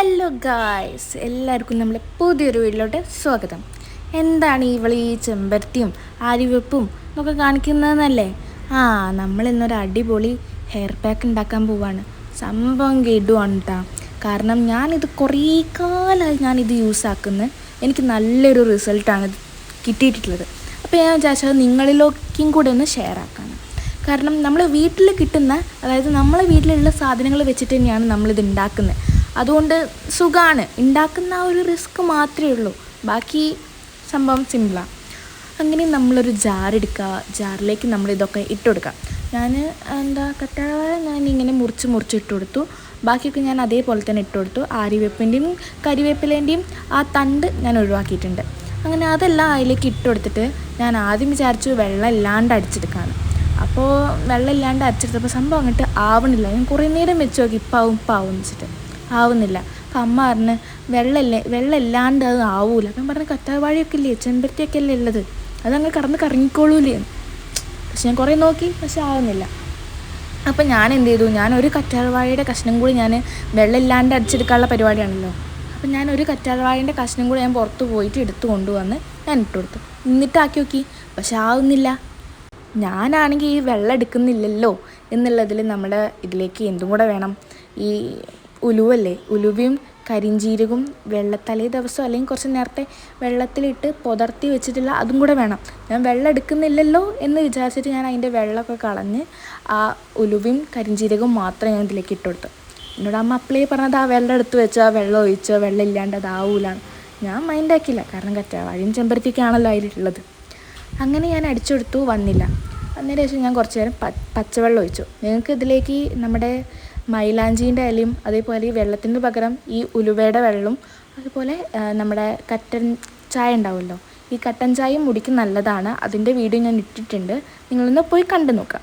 Hello guys എല്ലാവർക്കും നമ്മളെ പുതിയൊരു വീട്ടിലോട്ട് സ്വാഗതം. എന്താണ് ഇവൾ ഈ ചെമ്പരത്തിയും ആരിവെപ്പും ഒക്കെ കാണിക്കുന്നതെന്നല്ലേ? ആ നമ്മൾ ഇന്നൊരു അടിപൊളി ഹെയർ പാക്ക് ഉണ്ടാക്കാൻ പോവാണ്. സംഭവം കേടുവാണ് കേട്ടോ കാരണം ഞാനിത് കുറേ കാലമായി ഞാനിത് യൂസ് ആക്കുന്നത് എനിക്ക് നല്ലൊരു റിസൾട്ടാണ് ഇത് കിട്ടിയിട്ടുള്ളത്. അപ്പോൾ ഞാൻ വിചാരിച്ചത് നിങ്ങളിലേക്കും കൂടെ ഒന്ന് ഷെയർ ആക്കാണ്. കാരണം നമ്മൾ വീട്ടിൽ കിട്ടുന്ന അതായത് നമ്മളെ വീട്ടിലുള്ള സാധനങ്ങൾ വെച്ചിട്ട് തന്നെയാണ് നമ്മളിത് ഉണ്ടാക്കുന്നത് അതുകൊണ്ട് സുഖമാണ് ഉണ്ടാക്കുന്ന ആ ഒരു റിസ്ക് മാത്രമേ ഉള്ളൂ. ബാക്കി സംഭവം സിമ്പിളാണ് അങ്ങനെ നമ്മളൊരു ജാർ എടുക്കുക ജാറിലേക്ക് നമ്മൾ ഇതൊക്കെ ഇട്ട് ഞാൻ എന്താ കറ്റാഴവാഴ ഞാൻ ഇങ്ങനെ മുറിച്ച് മുറിച്ച് ഇട്ട് കൊടുത്തു ബാക്കിയൊക്കെ ഞാൻ അതേപോലെ തന്നെ ഇട്ട് കൊടുത്തു ആര്യവേപ്പിന്റെയും കരിവേപ്പിലേന്റെയും ആ തണ്ട് ഞാൻ ഒഴിവാക്കിയിട്ടുണ്ട്. അങ്ങനെ അതെല്ലാം അതിലേക്ക് ഇട്ട് കൊടുത്തിട്ട് ഞാൻ ആദ്യം വിചാരിച്ചു വെള്ളം ഇല്ലാണ്ട് അടിച്ചെടുക്കാണ് അപ്പോൾ വെള്ളം ഇല്ലാണ്ട് അടിച്ചെടുത്തപ്പോൾ സംഭവം അങ്ങോട്ട് ആവണില്ല. ഞാൻ കുറേ നേരം വെച്ച് നോക്കി. ഇപ്പാവും ഇപ്പാവും ആവും വെച്ചിട്ട്. ആവുന്നില്ല. അപ്പം അമ്മ പറഞ്ഞ് വെള്ളമില്ലേ വെള്ളം ഇല്ലാണ്ട് അത് ആവൂല. അപ്പം പറഞ്ഞ് കറ്റാർവാഴയൊക്കെ ഇല്ലേ ചെമ്പരത്തിയൊക്കെ അല്ലേ ഉള്ളത്? അതങ്ങ് കടന്ന് കറങ്ങിക്കോളൂലേ പക്ഷെ ഞാൻ കുറേ നോക്കി പക്ഷെ ആവുന്നില്ല. അപ്പം ഞാൻ എന്ത് ചെയ്തു? ഞാൻ ഒരു കറ്റാർവാഴയുടെ കഷ്ണം കൂടി ഞാൻ വെള്ളമില്ലാണ്ട് അടിച്ചെടുക്കാനുള്ള പരിപാടിയാണല്ലോ. അപ്പം ഞാൻ ഒരു കറ്റാർവാഴന്റെ കഷ്ണം കൂടി ഞാൻ പുറത്ത് പോയിട്ട് എടുത്തു കൊണ്ടുവന്ന് ഞാൻ ഇട്ട് കൊടുത്തു. എന്നിട്ടാക്കി നോക്കി. പക്ഷെ ആവുന്നില്ല. ഞാനാണെങ്കിൽ ഈ വെള്ളം എടുക്കുന്നില്ലല്ലോ എന്നുള്ളതിൽ നമ്മുടെ ഇതിലേക്ക് എന്തും കൂടെ വേണം. ഈ ഉലുവല്ലേ? ഉലുവയും കരിഞ്ചീരകവും വെള്ളത്തലേ ദിവസം അല്ലെങ്കിൽ കുറച്ച് നേരത്തെ വെള്ളത്തിലിട്ട് പുതർത്തി വെച്ചിട്ടുള്ള അതും കൂടെ വേണം. ഞാൻ വെള്ളം എടുക്കുന്നില്ലല്ലോ എന്ന് വിചാരിച്ചിട്ട് ഞാൻ അതിന്റെ വെള്ളമൊക്കെ കളഞ്ഞ് ആ ഉലുവയും കരിഞ്ചീരകവും മാത്രം ഞാൻ ഇതിലേക്ക് ഇട്ട് കൊടുത്തു. എന്നോട് അമ്മ അപ്ലൈ പറഞ്ഞത് ആ വെള്ളം എടുത്ത് വെച്ചാൽ വെള്ളം ഒഴിച്ചോ വെള്ളം ഇല്ലാണ്ട് അതാവൂലാണ് ഞാൻ മൈൻഡാക്കിയില്ല കാരണം കറ്റാ വഴിയും ചെമ്പരത്തിക്കാണല്ലോ അതിലുള്ളത് അങ്ങനെ ഞാൻ അടിച്ചെടുത്തു വന്നില്ല. അന്നേരം ശേഷം ഞാൻ കുറച്ച് നേരം പച്ചവെള്ളം ഒഴിച്ചു. നിങ്ങൾക്ക് ഇതിലേക്ക് നമ്മുടെ മൈലാഞ്ചീന്റെ ഇലയും അതേപോലെ ഈ വെള്ളത്തിന് പകരം ഈ ഉലുവയുടെ വെള്ളവും അതുപോലെ നമ്മുടെ കറ്റൻ ചായ ഉണ്ടാവുമല്ലോ ഈ കട്ടൻ ചായയും മുടിക്ക് നല്ലതാണ്. അതിന്റെ വീഡിയോ ഞാൻ ഇട്ടിട്ടുണ്ട്. നിങ്ങളൊന്ന് പോയി കണ്ടു നോക്കാം.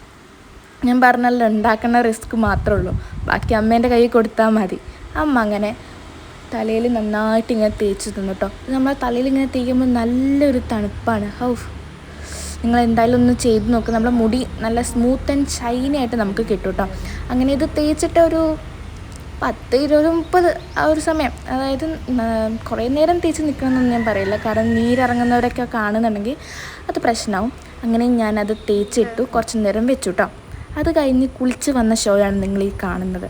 ഞാൻ പറഞ്ഞല്ലോ ഉണ്ടാക്കുന്ന റിസ്ക് മാത്രമേ ഉള്ളൂ. ബാക്കി അമ്മേന്റെ കയ്യിൽ കൊടുത്താൽ മതി. അമ്മ അങ്ങനെ തലയിൽ നന്നായിട്ട് ഇങ്ങനെ തേച്ച് തന്നു കേട്ടോ. നമ്മളെ തലയിൽ ഇങ്ങനെ തേക്കുമ്പോൾ നല്ലൊരു തണുപ്പാണ്. ഹൗ നിങ്ങൾ എന്തായാലും ഒന്ന് ചെയ്ത് നോക്കുക നമ്മുടെ മുടി നല്ല സ്മൂത്ത് ആൻഡ് ഷൈനി ആയിട്ട് നമുക്ക് കിട്ടും കേട്ടോ അങ്ങനെ ഇത് തേച്ചിട്ട് ഒരു പത്ത് ഇരുപത് മുപ്പത് ആ ഒരു സമയം. അതായത് കുറേ നേരം തേച്ച് നിൽക്കണമെന്നൊന്നും ഞാൻ പറയില്ല. കാരണം നീരിറങ്ങുന്നവരൊക്കെ കാണുന്നുണ്ടെങ്കിൽ അത് പ്രശ്നമാവും അങ്ങനെ ഞാനത് തേച്ചിട്ടു കുറച്ച് നേരം വെച്ചു കേട്ടോ അത് കഴിഞ്ഞ് കുളിച്ച് വന്ന ഷോയാണ് നിങ്ങൾ ഈ കാണുന്നത്.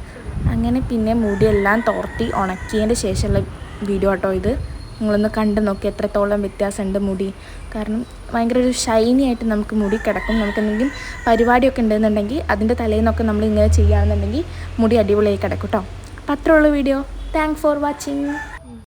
അങ്ങനെ പിന്നെ മുടിയെല്ലാം തോർത്തി ഉണക്കിയതിന്റെ ശേഷമുള്ള വീഡിയോ കേട്ടോ ഇത്. നിങ്ങളൊന്ന് കണ്ടു നോക്കി എത്രത്തോളം വ്യത്യാസമുണ്ട് മുടി. കാരണം ഭയങ്കര ഒരു ഷൈനി ആയിട്ട് നമുക്ക് മുടി കിടക്കും. നമുക്ക് എന്തെങ്കിലും പരിപാടിയൊക്കെ ഉണ്ടെന്നുണ്ടെങ്കിൽ അതിന്റെ തലേന്നൊക്കെ നമ്മൾ ഇങ്ങനെ ചെയ്യുകയാണെന്നുണ്ടെങ്കിൽ മുടി അടിപൊളിയായി കിടക്കും കേട്ടോ അപ്പോൾ അത്രയുള്ള വീഡിയോ താങ്ക് ഫോർ വാച്ചിങ്